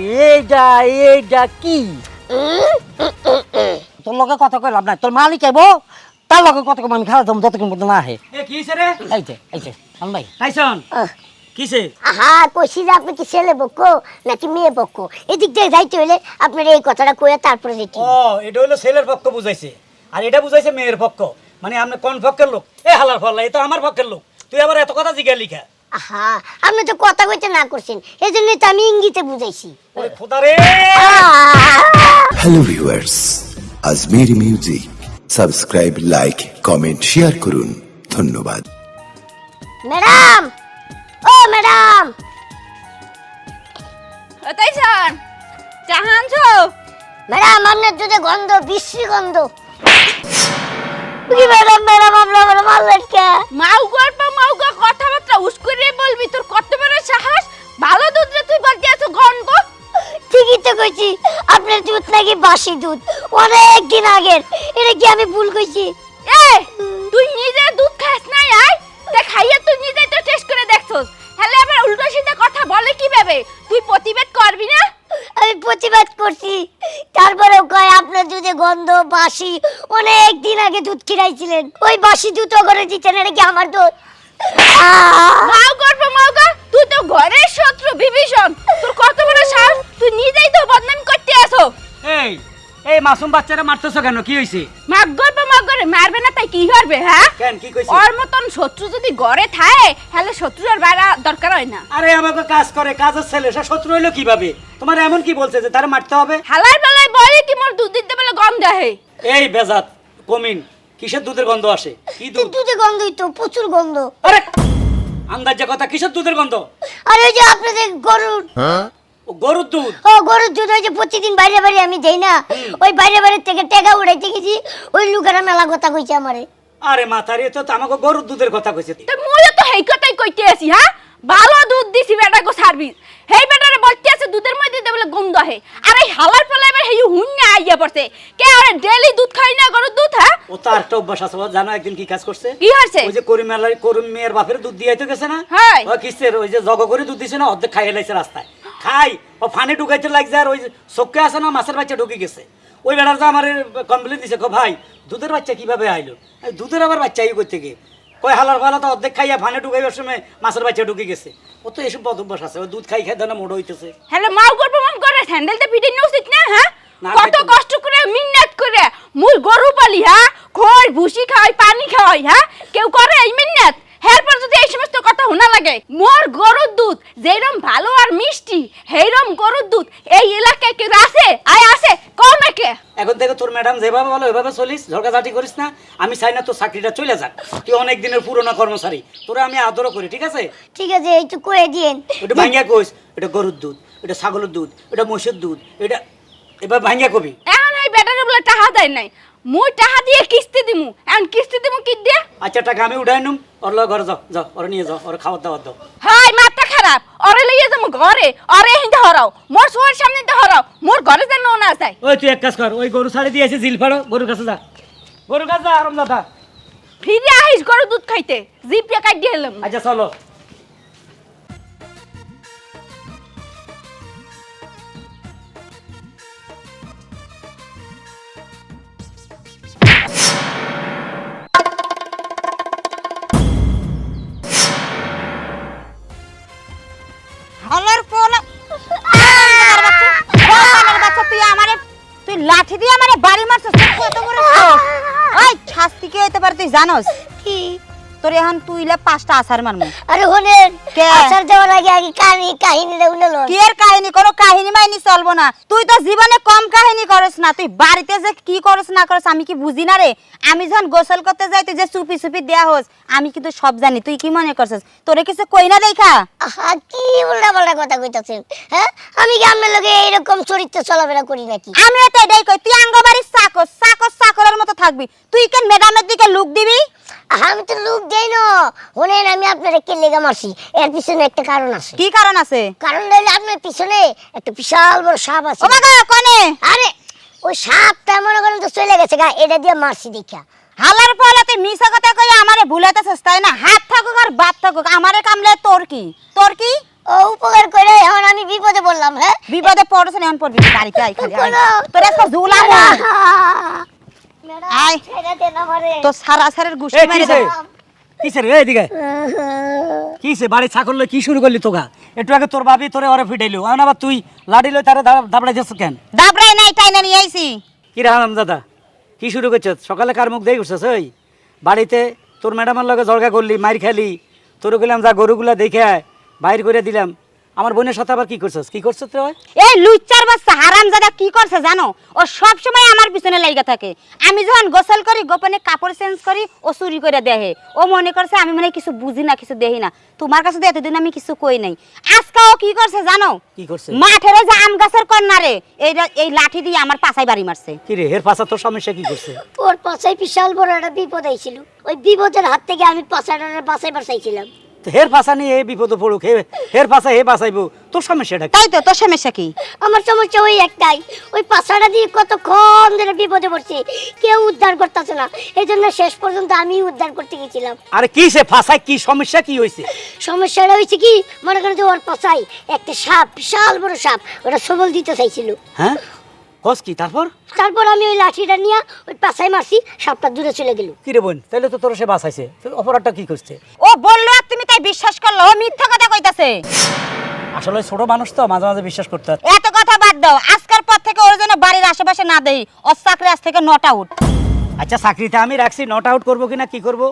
এইটা এইটা কি? তোর লগে কথা কই লাভ নাই। তোর মালিক আইব তার লগে কথা কম আমি খাওয়া দাম যতক্ষণ পর্যন্ত না আহে। এ কিছে রে? এইতে এইতে আন ভাই। টাইসন কিছে আহা কইছি যে আপনি কি ছেলে পক্ষ নাকি মেয়ে পক্ষ এদিক দিয়ে যাইতে হইলে আপনার এই কথাটা কয়ে তারপরে যেতে ও এটা হলো ছেলের পক্ষ বুঝাইছে। আর এটা বুঝাইছে মেয়ের পক্ষ। মানে আপনি কোন পক্ষের লোক? এ হালার ফল্লা এ তো আমার পক্ষের লোক। তুই আবার এত কথা জিগা লিখা আহা আপনি তো কথা কইতে না করছেন এই জন্যই তো আমি ইঙ্গিতে বুঝাইছি। ওরে খোদা রে! হ্যালো ভিউয়ার্স আজমের music. Subscribe like comment share করুন। ধন্যবাদ। ম্যাডাম! ও ম্যাডাম! তাই ছান চাহানছ ম্যাডাম আপনার দুধে গন্ধ বিশ্রী গন্ধ। কি ম্যাডাম মারলেন কে কথাবার্তা উস্কুরে বলবি তোর কত বড় সাহস? ভালো দুধ রে তুই বলতে আছো গন্ধ ঠিকই তো কইছি আপনার দুধ নাকি বাসি দুধ অনেক দিন আগের এটা কি আমি ভুল কইছি? এ তুই নিজে দুধ খাস তা খাইয়া তুই নিজে তো টেস্ট করে দেখছস। হলে আবার উল্টো সিধা কথা বলে কীভাবে? তুই প্রতিবাদ করবি না? প্রতিবাদ করছি। তারপরেও কয় আপনার দুধে গন্ধ বাসি অনেক দিন আগে দুধ খিরাইছিলেন। ওই বাসি দুধ করে দিচ্ছেন এটা কি আমার দুধ? আহ! মাউ মাও গা তুই তো ঘরের শত্রু বিভীষণ। তোর কত বড় সাহস তুই নিজেই তো বদনাম করতে আসো। এই এই মাসুম বাচ্চারা মারতেছো কেন? কি হইছে? মাগ গল্প মাগ করে মারবে না তাই কি করবে হ্যাঁ? কেন কি কইছে? ওর মতন শত্রু যদি ঘরে থাকে তাহলে শত্রু আর বাইরা দরকার হয় না। আরে আমাকে কাজ করে কাজের ছেলে সে শত্রু হইল কীভাবে? তোমার এমন কি বলছে যে তারা মারতে হবে? হালার বেলায় বলে কি মোর দুধ দিতে বলে গন্ধ আহে এই বেজাত কমিন কিসের দুধের গন্ধ আসে? কি দুধ? দুধে গন্ধই তো প্রচুর গন্ধ। আরে! আন্দাজে কথা কিসের দুধের গন্ধ? আর ওই যে আপনাদের গরুর ও গরুর দুধ? ও গরুর দুধ ওই যে প্রতিদিন বাইরে বাইরে আমি দেই না। ওই বাইরে বাইরে থেকে টেকা উড়াইতে গেছি ওই লোকেরা মেলা কথা কইছে আমারে। আরে মাথারি তো আমাকে গরুর দুধের কথা কইছে। তো মুই তো হেই কথাই কইতে আছি হ্যাঁ ভালো দুধ দিছি বেটা গো সার্ভিস। হেই বেটারে বলতে আছে দুধের মধ্যে গন্ধ আর হালার এবার হেই হুন না আইয়া পড়ছে। কে আরে ডেলি দুধ খাই না গরুর দুধ হ্যাঁ ও তো অভ্যাস আছে জানো একদিন কি কাজ করছে? কি ওই যে করিম মেলার করিম মেয়ের বাপের দুধ দিয়ে আইতে গেছে না? হ্যাঁ। ও কিসের ওই যে জগ করে দুধ দিছে না অর্ধেক খাই লাইছে রাস্তায়। খাই ও ফানে ঢুকাইতে লাগছে আর ওই চোখে আছে না মাছের বাচ্চা ঢুকে গেছে। ওই বেড়ার তো আমার কমপ্লেন দিছে কো ভাই দুধের বাচ্চা কীভাবে আইলো? দুধের আবার বাচ্চা ই করতে গিয়ে কই হালার ফালা তো অর্ধেক খাইয়া ফানে ঢুকাইবার সময় মাছের বাচ্চা ঢুকে গেছে। ও তো এসব অভ্যাস আছে ও দুধ খাই খাই দানা মোড় হইতেছে। হ্যালো মাও গর্ব মাম করে স্যান্ডেলটা পিটে নিয়ে উচিত না হ্যাঁ? কত কষ্ট করে মিন্নাত করে মুই গরু পালি হ্যাঁ? খড় ভুসি খাওয়াই পানি খাওয়াই হ্যাঁ? কেউ করে এই মিন্নাত? এরপর যদি এই সমস্ত কথা শোনা লাগে মোর গরুর দুধ যেরম ভালো আর মিষ্টি সেইরম গরুর দুধ এই এলাকায় কেউ আছে? আয় আছে একে এখন থেকে তোর ম্যাডাম যেভাবে বলো ওইভাবে চলিস ঝড়কাঝাটি করিস না। আমি চাই না তোর চাকরিটা চলে যাক। তুই অনেক দিনের পুরনো কর্মচারী। তোরা আমি আদরও করি ঠিক আছে? ঠিক আছে একটু কয়ে দিয়েন। এটা ভাঙ্গিয়া কইস এটা গরুর দুধ এটা ছাগলের দুধ এটা মহিষের দুধ এটা এবার ভাঙ্গিয়া কবি। এখন এই ব্যাটারে বলে টাকা দেয় নাই। মুই টাকা দিয়ে কিস্তি দিমু। এখন কিস্তি দিমু কি দিয়ে? আচ্ছা টাকা আমি উঠাই নুম ওর লগে ঘরে যাও যাও ওরা নিয়ে যাও ওরা খাবার দাবার দাও। হাই মাথা খারাপ। অরে লইয়ে যাব ঘরে অরে হিন্দে হরাও। মোর শোয়ার সামনে দিয়ে হরাও। মোর ঘরে যেন না যায়। ওই তুই এক কাজ কর ওই গরু ছাড়ে দিয়েছে জিল ফাড়ো গরুর কাছে যা। গরুর কাছে যা আরাম দাদা ফিরে আহিস গরু দুধ খাইতে। জিপিয়া কাট দিয়ে এলাম। আচ্ছা চলো। জানোস? তোর এখন তুইলে পাঁচটা আসার মারমু। আরে হোনেন কে? আসার যাওয়ার আগে আগে কাহিনী কাহিনীটা উনলো কি এর কাহিনী? কোনো কাহিনী মাইনি চলবো না। তুই তো জীবনে কম কাহিনী করস না। তুই বাড়িতে যে কি করস না করস আমি কি বুঝি না রে? আমি যখন গোসল করতে যাই তুই যে চুপি চুপি দেয়া হোস আমি কিন্তু সব জানি। তুই কি মনে করছিস? তোরে কিছু কই না দেখা? আহা কি উল্টা পাল্টা কথা কইতাছেন হ্যাঁ? আমি কি আপনার লগে এইরকম চরিত্র চলাফেরা করি নাকি? আমিও তো এটাই কই। তুই আঙ্গবাড়ির চাকর চাকর চাকরের মতো থাকবি। তুই কেন ম্যাডামের দিকে লুক দিবি? আমি তো লোক দেই না। হোনেন আমি আপনারা কে লেগে মারছি। এর পিছনে একটা কারণ আছে। কি কারণ আছে? কারণ হইলে আপনার পিছনে একটা বিশাল বড় সাপ আছে। ও মাগো কোনে? আরে ওই সাপটা মনে করেন তো চলে গেছে গা এটা দিয়ে মারছি দেখা। হালার পরে তুই মিছা কথা কই আমারে ভুলাইতেছিস তাই না? হাত থাকুক আর বাদ থাকুক আমারে কামলে তোর কি? তোর কি? ও উপকার করে এখন আমি বিপদে বললাম হ্যাঁ? বিপদে পড়ছ না এখন পড়বি বাড়িতে আই খালি। তোর ঝুলাম ম্যাডাম আয়। ছেড়ে দেন আমারে। তো সারা সারের গুষ্টি মেরে কিসে? দেব রে? এদিকে কিসে? বাড়ি ছাকল কি শুরু করলি তোগা? একটু আগে তোর ভাবি তোরে ওরে ফিটাইলো। এখন আবার তুই লাড়ি লই তারে দাবড়াই যাচ্ছ কেন? নাই তাই না নিয়ে আইছি। কি রে হারাম দাদা কি শুরু করছ সকালে কার মুখ উঠছিস ওই বাড়িতে তোর ম্যাডামের লগে জলগা করলি মাইর খেলি তোর গেলাম যা গরুগুলা দেখে বাইর করে দিলাম। আমার বোনের সাথে আবার কি করছিস? কি করছিস তুই এই লুচ্চার বাচ্চা হারাম জাদা কি করছে জানো? ও সব সময় আমার পিছনে লাইগা থাকে। আমি যখন গোসল করি গোপনে কাপড় চেঞ্জ করি ও চুরি করে দেহে। ও মনে করছে আমি মানে কিছু বুঝি না কিছু দেহি না। তোমার কাছে তো এতদিন আমি কিছু কই নাই। আজকে ও কি করছে জানো? কি করছে? মাঠের ওই যে আম গাছের কন্যারে এই এই লাঠি দিয়ে আমার পাছায় বাড়ি মারছে। কি রে হের পাশা তোর সমস্যা কি করছে? ওর পাশায় বিশাল বড় একটা বিপদ আইছিল। ওই বিপদের হাত থেকে আমি পাশাটারে বাঁচাই বাঁচাইছিলাম হের নিয়ে এ বিপদে পড়ুক হে হের পাশা হে বাঁচাইবো। তোর সমস্যাটা কি? তাই তো তোর সমস্যা কি? আমার সমস্যা ওই একটাই। ওই পাশাটা দিয়ে কতক্ষণ ধরে বিপদে পড়ছি কেউ উদ্ধার করতেছে না। এই জন্য শেষ পর্যন্ত আমি উদ্ধার করতে গেছিলাম। আরে কি সে ফাঁসায় কি সমস্যা কি হয়েছে সমস্যাটা হয়েছে কি মনে করেন যে ওর পাশায় একটা সাপ বিশাল বড় সাপ ওটা সবল দিতে চাইছিল। হ্যাঁ? কস কি তারপর? তারপর আমি ওই লাঠিটা নিয়ে ওই পাশায় মারছি সাপটা দূরে চলে গেল। কি রে বোন তাহলে তো তোর সে বাঁচাইছে। অপরাধটা কি করছে? ও বলল তুমি তাই বিশ্বাস করল? ও মিথ্যা কথা কইতাছে। আসলে ছোট মানুষ তো মাঝে মাঝে বিশ্বাস করতে হয়। এত কথা বাদ দাও। আজকের পর থেকে ওর জন্য বাড়ির আশেপাশে না দেই। ওর চাকরি আজ থেকে নট আউট আচ্ছা চাকরিটা আমি রাখছি নট আউট করব কিনা কি করব?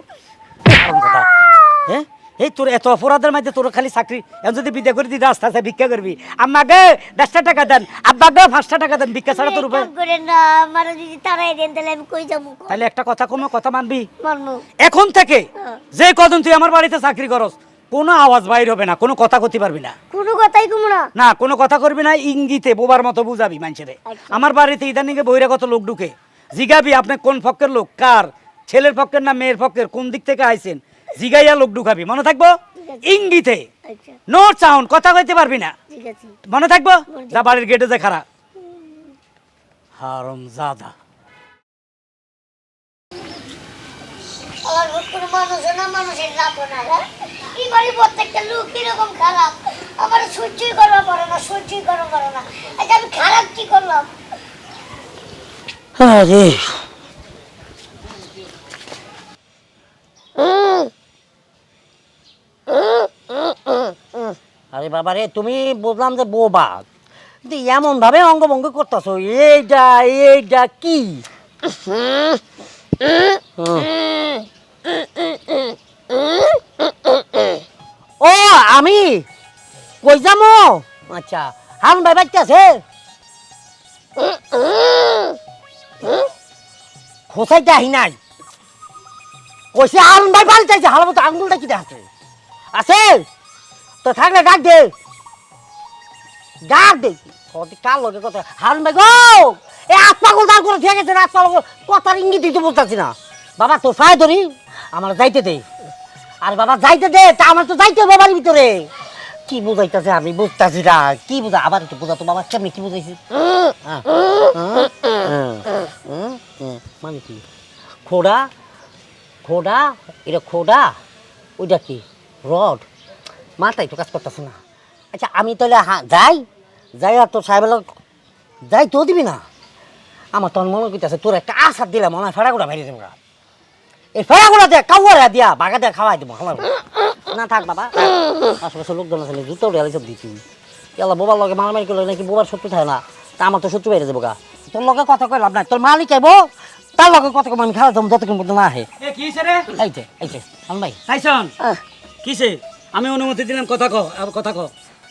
হ্যাঁ? এই তোর এত অপরাধের মধ্যে তোর খালি চাকরি। এখন যদি বিদ্যা করে দিই রাস্তা আছে ভিক্ষা করবি। আম্মা গে দশটা টাকা দেন। আব্বা গে পাঁচটা টাকা দেন ভিক্ষা ছাড়া তোর উপায় তাহলে একটা কথা কমো কথা মানবি? এখন থেকে যে কদিন তুই আমার বাড়িতে চাকরি করস কোনো আওয়াজ বাইর হবে না কোনো কথা করতে পারবি না। কোনো কথাই কমো না। না কোনো কথা করবি না ইঙ্গিতে বোবার মতো বুঝাবি মানুষের। আমার বাড়িতে ইদানিকে বহিরাগত লোক ঢুকে। জিগাবি আপনি কোন পক্ষের লোক কার? ছেলের পক্ষের না মেয়ের পক্ষের? কোন দিক থেকে আইছেন? জিগাইয়া লোক ঢুকাবি মনে থাকব? ইঙ্গিতে। আচ্ছা। নো সাউন্ড কথা কইতে পারবি না। মনে থাকব? যা বাড়ির গেটে যে খারা হারম জাদা আমার সহ্যই করা পারে না সহ্যই করা পারে না। আমি খারাপ কি করলাম? আরে। আরে বাবা রে তুমি বুঝলাম যে বোবা। এমন ভাবে অঙ্গভঙ্গ করতেছো এইটা এইটা কি? ও, আমি? কই যামো? আচ্ছা হাম ভাই বাচ্চা আছে? খোসাইতে আহি নাই। কইছে হারুন ভাই আছে হালবো আঙ্গুলটা কি আছে আছে? তো থাকলে ডাক দে। ডাক দে। কার কথা? হারুন ভাই গো! এ পাগল দাঁড় করে ঠিক আছে কথার ইঙ্গিত দিতে বলতেছি না। বাবা, তোর ধরি, আমার যাইতে দে। আর বাবা, যাইতে দে, তা আমার তো যাইতে ভিতরে। কি বুঝাইতেছে আমি বুঝতেছি না, কি বুঝা আবার একটু বুঝা তো বাবা, কেমনি কি বুঝাইছি? মানে কি? খোড়া খোড়া, এটা খোড়া, ওইটা কি? রড। মাথায় তো কাজ করতেছে না। আচ্ছা আমি তাহলে হ্যাঁ যাই যাই আর তোর সাহেবের যাই তো দিবি না। আমার তোর মনে করতেছে তোর একটা আশা দিলাম মনে হয় ফেড়াগুড়া বাইরে দেবো এই ফেড়াগুড়া দিয়ে কাউয়ারা দিয়া বাগা দিয়ে খাওয়াই দেবো আমার না থাক বাবা আশেপাশে লোকজন আছে জুতো উঠে সব দিচ্ছি এলা বোবার লগে মারামারি করলে নাকি বোবার শত্রু থাকে না? তা আমার তো শত্রু বাইরে দেবো গা। তোর লগে কথা কই লাভ নাই। তোর মালিক আইবো তার লগে কথা কম আমি খাওয়া যাব যতক্ষণ পর্যন্ত না আহে। এ কিছে রে? এইতে এইতে ভাই কিসে? আমি অনুমতি দিলাম কথা কো আর কথা কো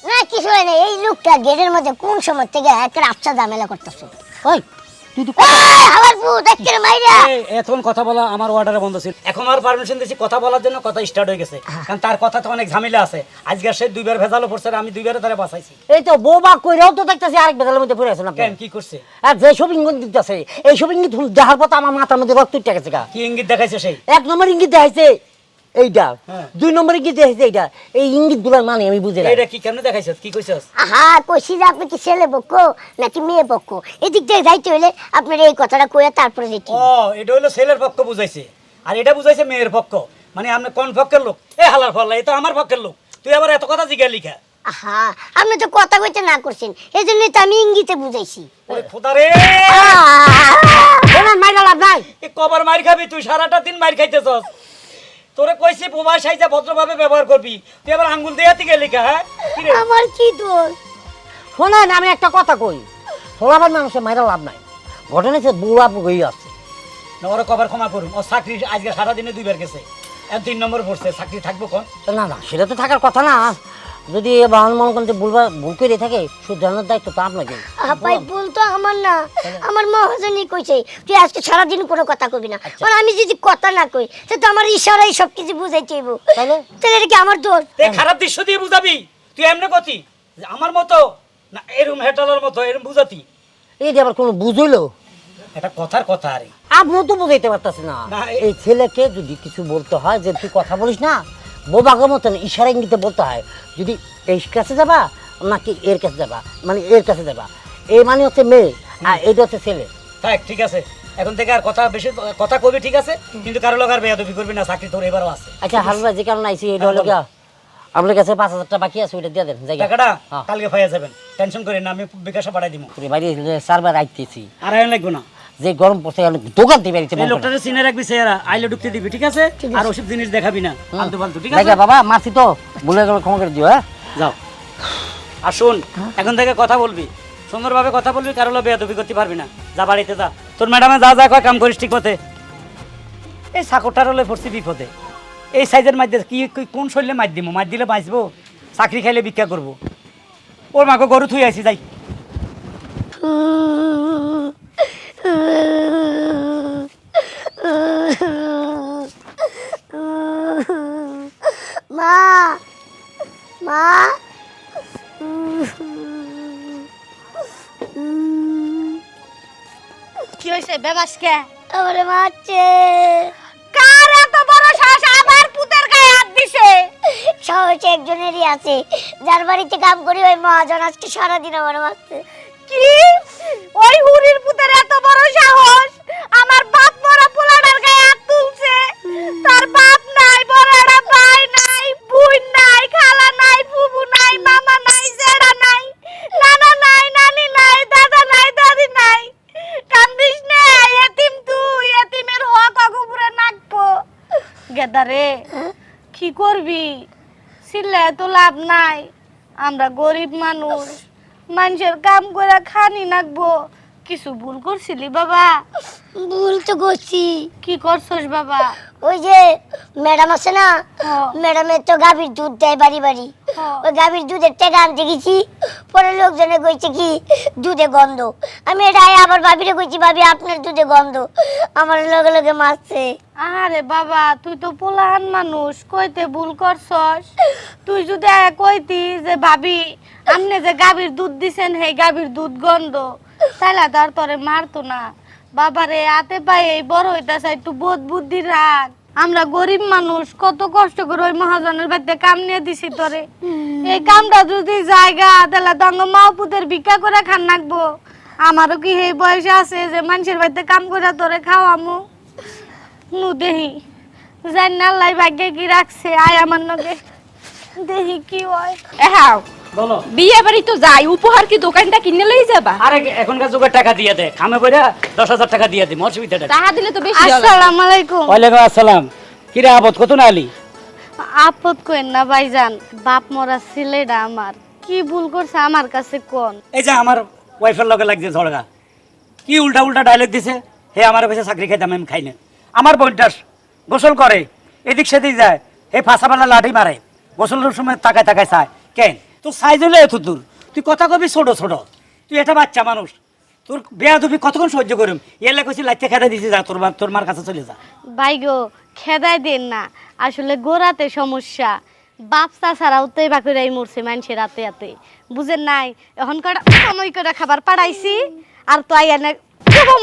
না কিছু হয় না এই লোকটা গেটের মধ্যে কোন সময় থেকে একটা আচ্ছা ঝামেলা করতেছে? ওই তুই তো আমার ভূত একের মাইরা। এতক্ষণ কথা বলা আমার অর্ডারে বন্ধ ছিল। এখন আর পারমিশন দিয়েছি কথা বলার জন্য কথা স্টার্ট হয়ে গেছে। কারণ তার কথা তো অনেক ঝামেলা আছে। আজকে সে দুইবার ভেজালো পড়ছে আর আমি দুইবারে তারা বাঁচাইছি। এই তো বৌবা কইরাও তো দেখতেছি আরেক বেদালের মধ্যে পড়ে আছেন আপনি কেন কি? করছে? আর যে সব ইঙ্গিত দিতেছে এই সব ইঙ্গিত দেখার পর আমার মাথার মধ্যে রক্ত উঠে গেছে কি ইঙ্গিত দেখাইছে সেই এক নম্বর ইঙ্গিত দেখাইছে এইটা হ্যাঁ। দুই নম্বর ইঙ্গিত দেখাইছে এইটা এই ইঙ্গিতগুলার মানে আমি বুঝে না। এইটা কি কেমনে দেখাইছ কি কইছস? আহা কইছি যে আপনি কি ছেলে পক্ষ নাকি মেয়ে পক্ষ? এদিক দিয়ে যাইতে হলে আপনার এই কথাটা কয়ে তারপরে যেতে ও এটা হলো ছেলের পক্ষ বুঝাইছে। আর এটা বুঝাইছে মেয়ের পক্ষ। মানে আপনি কোন পক্ষের লোক? এ হালার ফল্লা এটা আমার পক্ষের লোক। তুই আবার এত কথা জিজ্ঞা লিখা। আহা আপনি তো কথা কইতে না করছেন। এই জন্যই তো আমি ইঙ্গিতে বুঝাইছি। ওরে খোদা রে! মাইরা লাভ নাই। এ কবার মার খাবি তুই সারাটা দিন মার খাইতেছস। তোরে কইছি বোমা সাইজা ভদ্রভাবে ব্যবহার করবি। তুই আবার আঙ্গুল দিয়ে হাতে গেলি কা হ্যাঁ আমার কি দোষ? শোনেন আমি একটা কথা কই। ফলাবার মানুষের মাইরা লাভ নাই। ঘটনা সে বুড়া বুড়ি আছে। ওরা কবার ক্ষমা করুন। ও চাকরি আজকে সারাদিনে দুইবার গেছে। তিন নম্বর পড়ছে চাকরি থাকব কোন না না সেটা তো থাকার কথা না। যদি বাহন মন করতে ভুলবা ভুল করে থাকে শুধরানোর দায়িত্ব তো আপনাকে আপাই ভুল তো আমার না। আমার মহাজনই কইছে তুই আজকে সারাদিন কোনো কথা কবি না। আর আমি যদি কথা না কই সে তো আমার ইশারাই সব কিছু বুঝাই চাইব তাহলে? তাহলে এটা কি আমার দোষ? তুই খারাপ দৃশ্য দিয়ে বুঝাবি? তুই এমনি কতি যে আমার মতো? না এরম হেটালার মতো এরম বুঝাতি? এই যে আবার কোনো বুঝইলো? এটা কথার কথা আরে। আপনিও তো বুঝাইতে পারতেছি না, এই ছেলেকে যদি কিছু বলতে হয় যে তুই কথা বলিস না বোবাগের মতন ইশারা ইঙ্গিতে বলতে হয় যদি এই কাছে যাবা নাকি এর কাছে যাবা মানে এর কাছে যাবা। এই মানে হচ্ছে মেয়ে আর এইটা হচ্ছে ছেলে। থাক ঠিক আছে। এখন থেকে আর কথা বেশি কথা কবি ঠিক আছে? কিন্তু কারও লোক আর বেয়াদবি করবি না চাকরি তোর এবারও আছে। আচ্ছা হারুন যে কারণে আইসি এটা হলো গিয়া আপনার কাছে পাঁচ হাজার টাকা বাকি আছে ওইটা দিয়ে দেন জায়গা। টাকাটা হ্যাঁ। কালকে পাইয়া যাবেন। টেনশন করেন না আমি বিকাশে পাঠাই দিব পুরো বাড়ি সার্ভার আইতেছি। আর লাগবো না। যে গরম পড়ছে অনেক দোকান দিয়ে বাড়িতে এই লোকটারে চিনে রাখবি সেরা আইলে ঢুকতে দিবি ঠিক আছে? আর ওসব জিনিস দেখাবি না ফালতু ফালতু ঠিক আছে? বাবা মারছি তো। ভুলে গেল ক্ষমা করে দিও হ্যাঁ? যাও। আর শোন এখন থেকে কথা বলবি। সুন্দরভাবে কথা বলবি কারও বেয়াদবি করতে পারবি না। যা বাড়িতে যা। তোর ম্যাডামে যা যা কয় কাম করিস ঠিক মতে। এই সাকরটার হলে পড়ছি বিপদে। এই সাইজের মাছ কি কি- কোন শরীরে মাছ দিব মাছ দিলে বাঁচবো চাকরি খাইলে ভিক্ষা করব। ওর মাকে গরু থুই আইছি যাই। মা মা কি হয়েছে বেবাসকে? আমারে মারছে কার এত বড় শ্বাস আবার পুতের গায়ে হাত দিছে। সাহস একজনেরই আছে। যার বাড়িতে কাম করি ওই মহাজন আজকে সারাদিন আমার মারছে কি? গেদারে কি করবি? সিলে তো লাভ নাই। আমরা গরিব মানুষ। মানুষের কাম করে খানি নাকবো। কিছু ভুল করছিলি বাবা? ভুল তো করছি। কি করছস বাবা? ওই যে ম্যাডাম আছে না। ম্যাডামের তো গাভীর দুধ দেয় বাড়ি বাড়ি। ওই গাভীর দুধের টাকা আনতে গেছি। পরে লোকজনে কইছে কি, দুধে গন্ধ। আমি এটা আবার ভাবিরে কইছি, ভাবি, আপনার দুধে গন্ধ। আমার লগে লগে মারছে। আরে বাবা, তুই তো পোলাহান মানুষ, কইতে ভুল করছস। তুই যদি কইতি যে, ভাবি আপনি যে গাভীর দুধ দিছেন হে গাভীর দুধ গন্ধ। তাহলে তার তরে মারতো না। বাবারে, আতে এই বড় হইতাছে, একটু বোধ বুদ্ধি রাখ আমরা গরিব মানুষ কত কষ্ট করে ওই মহাজনের বাড়িতে কাম নিয়ে দিছি তোরে। এই কামটা যদি জায়গা তাহলে দঙ্গ মাহপুতের ভিক্ষা করে খান নাকবো। আমারও কি এই বয়সে আছে যে মানুষের বাড়িতে কাম করে তোরে খাওয়ামু? নু দেহি। জান না আল্লাহ ভাগ্যে কি রাখছে আয় আমার নগে দেহি কি হয়? হ্যাঁ বলো। বিয়ে বাড়ি তো যাই উপহার কি দোকানটা কিনে লই যাবা? আরে এখনকার যুগের টাকা দিয়ে দে খামে বইরা দশ হাজার টাকা দিয়ে দিম অসুবিধাটা টাকা দিলে তো বেশি। আসসালামু আলাইকুম ওয়ালাইকুম আসসালাম। কিরে আবদ কত না আলি? আপদ কইন না ভাইজান বাপ মরা ছেলেটা আমার। কি ভুল করছে আমার কাছে কোন? এই যে আমার ওয়াইফের লগে লাগছে ঝড়গা কি উল্টা উল্টা ডায়লগ দিছে? হে আমার কাছে চাকরি খাইতাম আমি খাই না। আমার বইটাস গোসল করে এদিক সেদিক যায়। হে ফাঁসাবেলা লাঠি মারে। গোসলের সময় তাকায় তাকায় চায়। কেন? তোর সাইজ হলে এত দূর। তুই কথা কবি ছোট ছোট তুই এটা বাচ্চা মানুষ। তোর বেয়া তুমি কতক্ষণ সহ্য করিম? এলে কইছি লাইতে খেতে দিছি, যা, তোর তোর মার কাছে চলে যা। ভাই গো, খেদাই দেন না। আসলে গোড়াতে সমস্যা। বাপ ছাড়াও তো এবার করে মরছে মানুষের রাতে রাতে বুঝেন নাই? এখন কটা সময় করে খাবার পাড়াইছি, আর তো আই এনে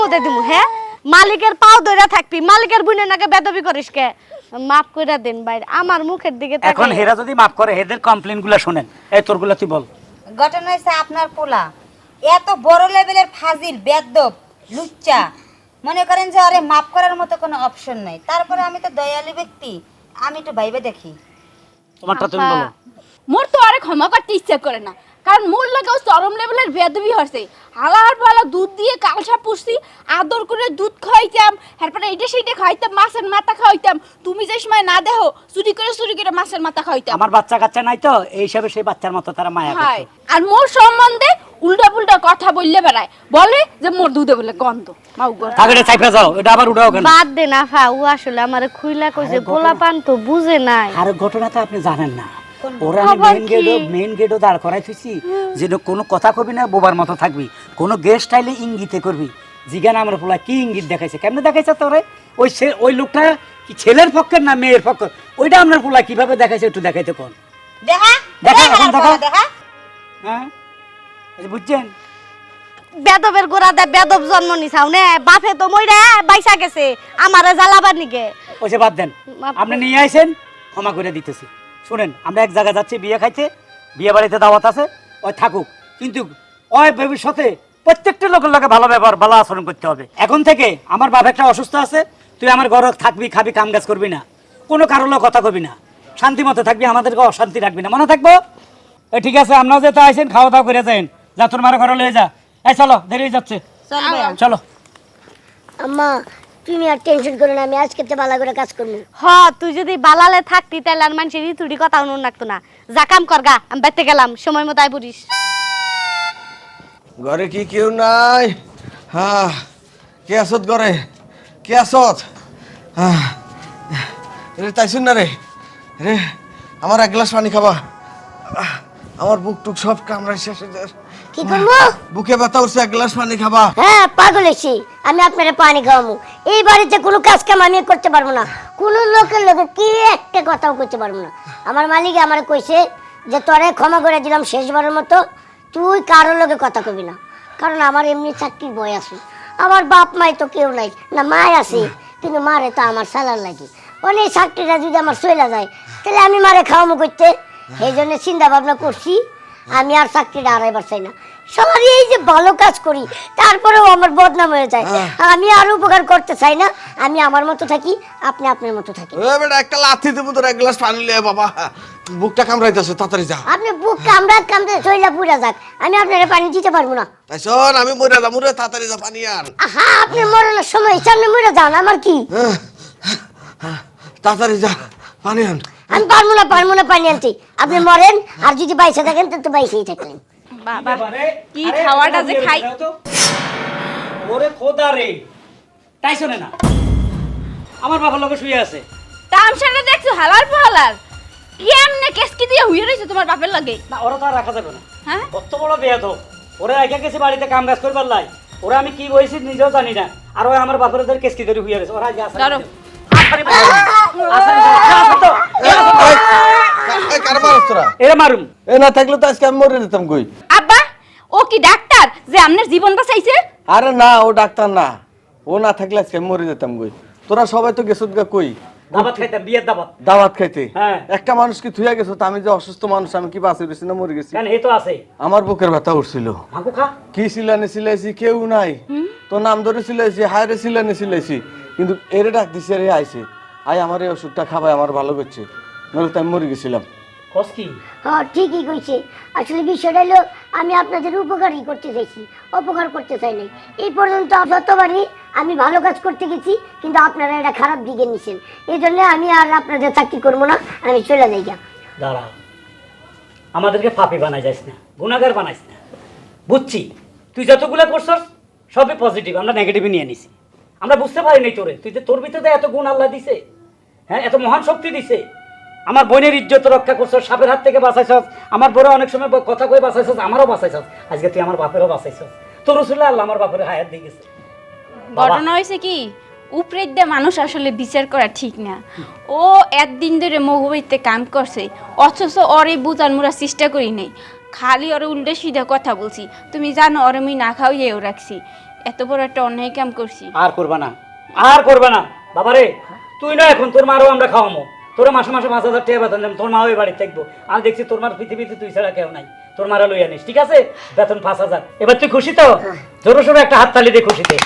মধ্যে দিমু হ্যাঁ? মালিকের পাও ধরে থাকবি। মালিকের বুনে নাকে বেদবি করিস কে? মাফ করে দেন ভাই আমার মুখের দিকে এখন হেরা যদি মাফ করে হেদের কমপ্লেনগুলা শোনেন। এই তোরগুলা তুই বল। ঘটনা হয়েছে আপনার পোলা। এত বড় লেভেলের ফাজিল বেদব লুচ্চা। মনে করেন যে আরে মাফ করার মতো কোনো অপশন নাই। তারপরে আমি তো দয়ালু ব্যক্তি। আমি একটু ভাইবে দেখি। তোমারটা তুমি বলো। মোর তো আরে ক্ষমা করতে ইচ্ছা করে না। কারণ মোর লাগেও চরম লেভেলের বেদবি হচ্ছে হালার পালা দুধ দিয়ে কালসা পুষছি আদর করে দুধ খাইতাম তারপরে এইটা সেইটা খাইতাম মাছের মাথা খাইতাম তুমি যে সময় না দেহ চুরি করে চুরি করে মাছের মাথা খাইতাম আমার বাচ্চা কাচ্চা নাই তো এই হিসাবে সেই বাচ্চার মতো তারা মায়া হায় আর মোর সম্বন্ধে উল্টা পুল্টা কথা বললে বেড়ায়। বলে যে মোর দুধে বলে গন্ধ। মাউ গো। তাকে চাইপা যাও এটা আবার উঠাও কেন? বাদ দে না ফা ও আসলে আমার খুইলা কইছে গোলাপান তো বুঝে নাই। আর ঘটনা তো আপনি জানেন না। ওরা আমি খবর গেটও মেন গেটও দাঁড় করাই থুইছি যে কোনো কথা কবি না বোবার মতো থাকবি। কোনো গেস্ট আইলে ইঙ্গিতে করবি। জিগান আমার পোলা কি ইঙ্গিত দেখাইছে? কেমনে দেখাইছে তোরে? ওই ওই লোকটা কি ছেলের পক্ষের না মেয়ের পক্ষের? ওইটা আপনার পোলা কীভাবে দেখাইছে একটু দেখাইতে কোন। দেখা? দেখা, দেখা এখন দেখা। দেখা। হ্যাঁ? বুঝছেন? বেদবের গোড়া দে বেদব জন্ম নিছাও নে। বাপে তো মইরা বাইসা গেছে। আমারে জ্বালাবার নিকে ওই যে বাদ দেন। আপনি নিয়ে আইছেন ক্ষমা করে দিতেছি। শুনেন আমরা এক জায়গায় যাচ্ছি বিয়ে খাইতে বিয়ে বাড়িতে দাওয়াত আছে ওই থাকুক। কিন্তু ওই ভবিষ্যতে প্রত্যেকটা লোকের লোকে ভালো ব্যবহার ভালো আচরণ করতে হবে। এখন থেকে আমার বাপ একটা অসুস্থ আছে তুই আমার ঘরে থাকবি খাবি কাম কাজ করবি না। কোনো কারোর লগে কথা কবি না। শান্তি মতো থাকবি আমাদেরকে অশান্তি রাখবি না। মনে থাকব? এ ঠিক আছে আপনারা যেতে আইছেন খাওয়া দাওয়া করে যাইন। যা তোর মার ঘরে লয়ে যা। এই চলো দেরি যাচ্ছে। চলো। আম্মা তুমি আর টেনশন করো না আমি আজকে তো ভালো করে কাজ করব। হ তুই যদি বালালে থাকতি তাহলে আর মানুষের ইতুড়ি কথা শুনুন লাগতো না। যা কাম কর গা আমি বাইতে গেলাম সময় মতো আই পড়িস ঘরে কি কেউ নাই? হ্যাঁ কে আসত ঘরে? কে আসত রে তাইছুন না রে। রে আমার এক গ্লাস পানি খাবা। আমার বুক টুক সব কামড়াই শেষ হয়ে যায়। কি করব? বুকে ব্যথা উঠছে এক গ্লাস পানি খাবা। হ্যাঁ পাগল এসি আমি আপনারা পানি খাওয়াবো। এই বাড়িতে কোনো কাজ কাম আমি করতে পারব না। কোনো লোকের লোকে কি একটা কথাও করতে পারব না। আমার মালিক আমার কইছে যে তোরে ক্ষমা করে দিলাম শেষবারের মতো। তুই কারোর লোকে কথা কবি না। কারণ আমার এমনি চাকরির বয় আছে। আমার বাপ মাই তো কেউ নাই। না মায় আছে। কিন্তু মারে তো আমার সালার লাগে। অনেক চাকরিটা যদি আমার চলে যায় তাহলে আমি মারে খাওয়ামো করতে সেই জন্য চিন্তা ভাবনা করছি। আমি আর চাকরিটা আড়াইবার চাই না। সবারই এই যে ভালো কাজ করি তারপরেও আমার বদনাম হয়ে যায়। আমি আর উপকার করতে চাই না আমি আমার মতো থাকি আপনি আপনার মতো থাকি ও বেটা একটা লাথি দেবো তোর এক গ্লাস পানি লে বাবা। বুকটা কামড়াইতেছে তাড়াতাড়ি যা। আপনি বুক কামড়া কামড়ে শরীরে পুরা যাক আমি আপনার পানি দিতে পারব না। তাই শোন আমি মরে যাব রে তাড়াতাড়ি যা পানি আন আহা আপনি মরণের সময় সামনে মরে যান আমার কি? হ্যাঁ, হ্যাঁ, তাড়াতাড়ি যা পানি আন। আমি পারব না পারব না পানি আনতে। আপনি মরেন আর যদি বাইসে থাকেন তো বাইসেই থাকলেন বাবা কি খাওয়াটা যে খাই? ওরে খোদা রে। তাই শোনে না। আমার বাবার লোকে শুয়ে আছে। তামসাটা দেখছ হালার পালার কেমনে কেসকি দিয়ে হুইয়ে রইছে তোমার বাপের লাগে। না ওরা তো আর রাখা যাবে না। হ্যাঁ? কত বড় বেয়াদ ওরা একা গেছে বাড়িতে কাম কাজ করবার লাই। ওরা আমি কি বলছি নিজেও জানি না। আর ওই আমার বাপের ধরে কেসকি ধরে হুইয়া গেছে ওরা আজ আসে ধরো। এই, কার মারছ তোরা? এরা মারুম। এ না থাকলে তো আজকে আমি মরে যেতাম কই? আব্বা ও কি ডাক্তার যে আপনার জীবন বাঁচাইছে? আরে না ও ডাক্তার না। ও না থাকলে আজকে আমি মরে যেতাম কই? তোরা সবাই তো গেছত গা কই? দাবাত খাইতাম বিয়ের দাবাত। দাওয়াত খাইতে? হ্যাঁ। একটা মানুষ কি থুয়া গেছো আমি যে অসুস্থ মানুষ আমি কি বাঁচে গেছি না মরে গেছি? কেন এ তো আছে। আমার বুকের ব্যথা উঠছিল। খা। কি সিলানে সিলাইছি কেউ নাই। তো নাম ধরে সিলাইছি হায়রে সিলানে সিলাইছি। কিন্তু এরে ডাক দিছে রে আইছে। আই আমার এই ওষুধটা খাবাই আমার ভালো করছে। নইলে তো আমি মরে গেছিলাম। কস কি? হ্যাঁ ঠিকই কইছে। আসলে বিষয়টা হলো আমি আপনাদের উপকারই করতে চাইছি অপকার করতে চাই নাই। এই পর্যন্ত যতবারই আমি ভালো কাজ করতে গেছি কিন্তু আপনারা এটা খারাপ দিকে নিছেন। এই জন্য আমি আর আপনাদের চাকরি করব না আমি চলে যাই গা দাঁড়া। আমাদেরকে পাপি বানাই যাইস না গুণাগার বানাইস না। বুঝছি তুই যতগুলো করছস সবই পজিটিভ আমরা নেগেটিভই নিয়ে নিছি। আমরা বুঝতে পারিনি তোরে তুই যে তোর ভিতরে এত গুণ আল্লাহ দিছে হ্যাঁ এত মহান শক্তি দিছে। আমার বোনের ইজ্জত রক্ষা করছস সাপের হাত থেকে বাঁচাইছস। আমার বড় অনেক সময় কথা কয়ে বাঁচাইছস আমারও বাঁচাইছস। আজকে তুই আমার বাপেরও বাঁচাইছস। তোর রসুল্লাহ আল্লাহ আমার বাপের হায়াত দিয়ে গেছে। ঘটনা হয়েছে কি? উপরের দিয়ে মানুষ আসলে বিচার করা ঠিক না। ও একদিন ধরে মহুবাইতে কাম করছে অথচ ওরে বুঝার মোরা চেষ্টা করি নাই। খালি ওরে উল্টে সিধা কথা বলছি। তুমি জানো ওরে মুই না খাওয়াইয়েও রাখছি। এত বড় একটা অন্যায় কাম করছি। আর করবা না। আর করবা না। বাবারে তুই না এখন তোর মারও আমরা খাওয়ামো। তোর মাসে মাসে পাঁচ হাজার টাকা বেতন তোর মা ওই বাড়ি থাকব। আর দেখছি তোর মার পৃথিবীতে তুই ছাড়া কেউ নাই তোর মারা লইয়া নিস ঠিক আছে? বেতন পাঁচ হাজার। এবার তুই খুশি তো? জোরো সোরো একটা হাততালি দিয়ে খুশিতে